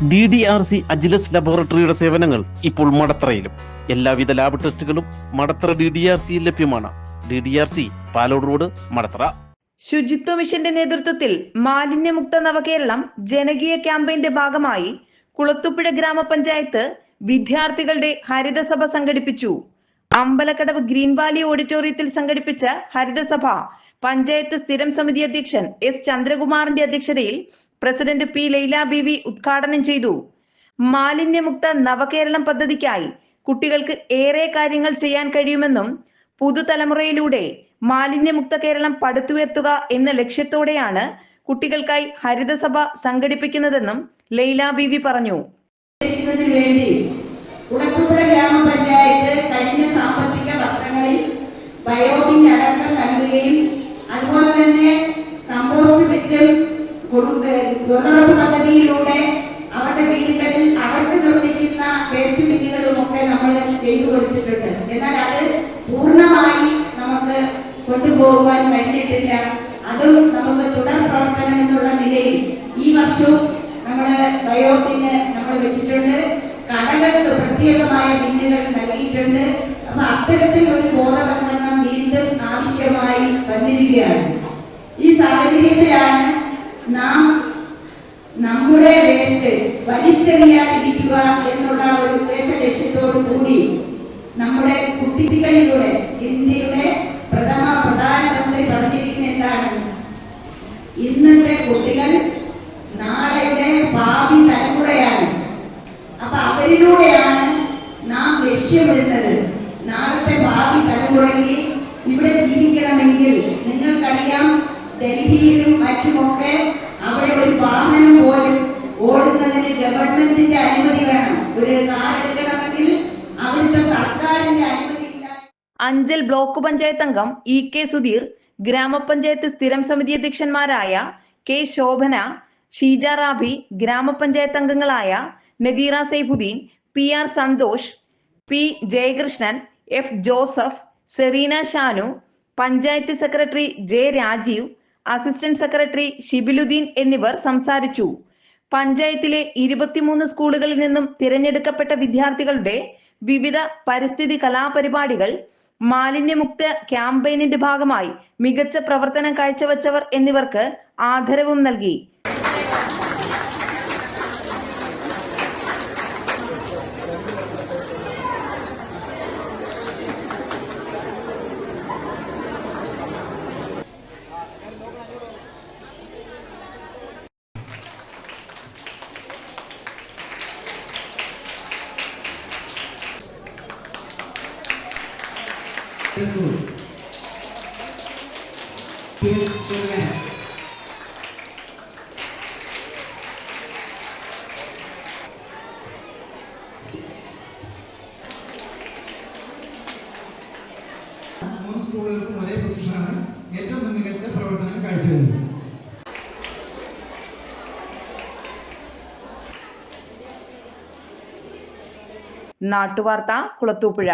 D D R C Agilus ലബോറട്ടറിയുടെ സേവനങ്ങൾ ഇപ്പോൾ മടത്തറയിലും. എല്ലാവിധ ലാബ് ടെസ്റ്റുകളും മടത്തറ ഡി ഡി ആർ സിയിൽ ലഭ്യമാണ്. D D R C Palode road Madathara. ശുചിത്വ മിഷന്റെ നേതൃത്വത്തിൽ മാലിന്യമുക്ത നവകേരളം ജനകീയ ക്യാമ്പയിന്റെ ഭാഗമായി കുളത്തുപുഴ ഗ്രാമപഞ്ചായത്ത് വിദ്യാർത്ഥികളുടെ ഹരിതസഭ സംഘടിപ്പിച്ചു. അമ്പലക്കടവ് ഗ്രീൻ വാലി ഓഡിറ്റോറിയത്തിൽ സംഘടിപ്പിച്ച ഹരിതസഭ പഞ്ചായത്ത് സ്ഥിരം സമിതി അധ്യക്ഷൻ എസ് ചന്ദ്രകുമാറിന്റെ അധ്യക്ഷതയിൽ പ്രസിഡന്റ് പി ലൈല ബിവി ഉദ്ഘാടനം ചെയ്തു. മാലിന്യമുക്ത നവകേരളം പദ്ധതിക്കായി കുട്ടികൾക്ക് ഏറെ കാര്യങ്ങൾ ചെയ്യാൻ കഴിയുമെന്നും പുതുതലമുറയിലൂടെ മാലിന്യമുക്ത കേരളം പടുത്തുയർത്തുക എന്ന ലക്ഷ്യത്തോടെയാണ് കുട്ടികൾക്കായി ഹരിതസഭ സംഘടിപ്പിക്കുന്നതെന്നും ലൈല ബിവി പറഞ്ഞു. വേണ്ടി കുളത്തൂപ്പുഴ ഗ്രാമപഞ്ചായത്ത് കഴിഞ്ഞ സാമ്പത്തിക വർഷങ്ങളിൽ ബയോബിൻ അടക്കം നൽകുകയും അതുപോലെ തന്നെ കമ്പോസ്റ്റ് വിറ്റും തൊഴിലുറപ്പ് പദ്ധതിയിലൂടെ അവരുടെ വീടുകളിൽ അവർക്ക് നിർമ്മിക്കുന്ന വേസ്റ്റ് ബിന്നുകളും ഒക്കെ നമ്മൾ ചെയ്തു കൊടുത്തിട്ടുണ്ട്. എന്നാൽ അത് പൂർണമായി നമുക്ക് കൊണ്ടുപോകുവാൻ കഴിഞ്ഞിട്ടില്ല. അതും നമുക്ക് തുടർ പ്രവർത്തനം എന്നുള്ള നിലയിൽ ഈ വർഷവും നമ്മൾ ബയോട്ടിന് നമ്മൾ വെച്ചിട്ടുണ്ട്. കടകൾക്ക് പ്രത്യേകമായ ബില്ലുകൾ നൽകിയിട്ടുണ്ട്. അപ്പൊ അത്തരത്തിൽ ഒരു ബോധവൽക്കരണം വീണ്ടും ആവശ്യമായി വന്നിരിക്കുകയാണ്. ഈ സാഹചര്യത്തിലാണ് നാം നമ്മുടെ വേസ്റ്റ് വലിച്ചെറിയാതിരിക്കുക എന്നുള്ള ഒരു ഉദ്ദേശ ലക്ഷ്യത്തോടു കൂടി നമ്മുടെ കുട്ടികളിലൂടെ ഇന്ത്യയുടെ പ്രഥമ പ്രധാനമന്ത്രി പറഞ്ഞിരിക്കുന്ന എന്താണ്? ഇന്നത്തെ കുട്ടികൾ അപ്പൊ നാം ലക്ഷ്യമിടുന്നത്. നാളത്തെ ഭാവി തലമുറയിൽ ഇവിടെ ജീവിക്കണമെങ്കിൽ നിങ്ങൾക്കറിയാം ഡൽഹിയിലും മറ്റുമൊക്കെ അവിടെ ഒരു വാഹനം പോലും ഓടുന്നതിന് ഗവൺമെന്റിന്റെ അനുമതി വേണം. ഒരു കാറെടുക്കണമെങ്കിൽ അവിടുത്തെ സർക്കാരിന്റെ അനുമതി അഞ്ചൽ ബ്ലോക്ക് പഞ്ചായത്ത് അംഗം ഇ കെ സുധീർ ഗ്രാമപഞ്ചായത്ത് സ്ഥിരം സമിതി അധ്യക്ഷന്മാരായ കെ ശോഭന ഷീജ റാബി ഗ്രാമപഞ്ചായത്ത് അംഗങ്ങളായ Nadeera Saifudheen P R Santhosh P Jayakrishnan F Joseph Sereena Shanu panchayat secretary J Rajeev assistant secretary Shibiludheen എന്നിവർ സംസാരിച്ചു. പഞ്ചായത്തിലെ ഇരുപത്തിമൂന്ന് സ്കൂളുകളിൽ നിന്നും തിരഞ്ഞെടുക്കപ്പെട്ട വിദ്യാർത്ഥികളുടെ വിവിധ പരിസ്ഥിതി കലാപരിപാടികൾ മാലിന്യമുക്ത ക്യാമ്പയിനിന്റെ ഭാഗമായി മികച്ച പ്രവർത്തനം കാഴ്ചവെച്ചവർ എന്നിവർക്ക് ആദരവും നൽകി. മൂന്ന് സ്കൂളുകൾക്കും ഒരേ പൊസിഷനാണ് ഏറ്റവും മികച്ച പ്രവർത്തനം കാഴ്ചവെക്കുന്നത് നാട്ടുവാർത്ത കുളത്തൂപ്പുഴ.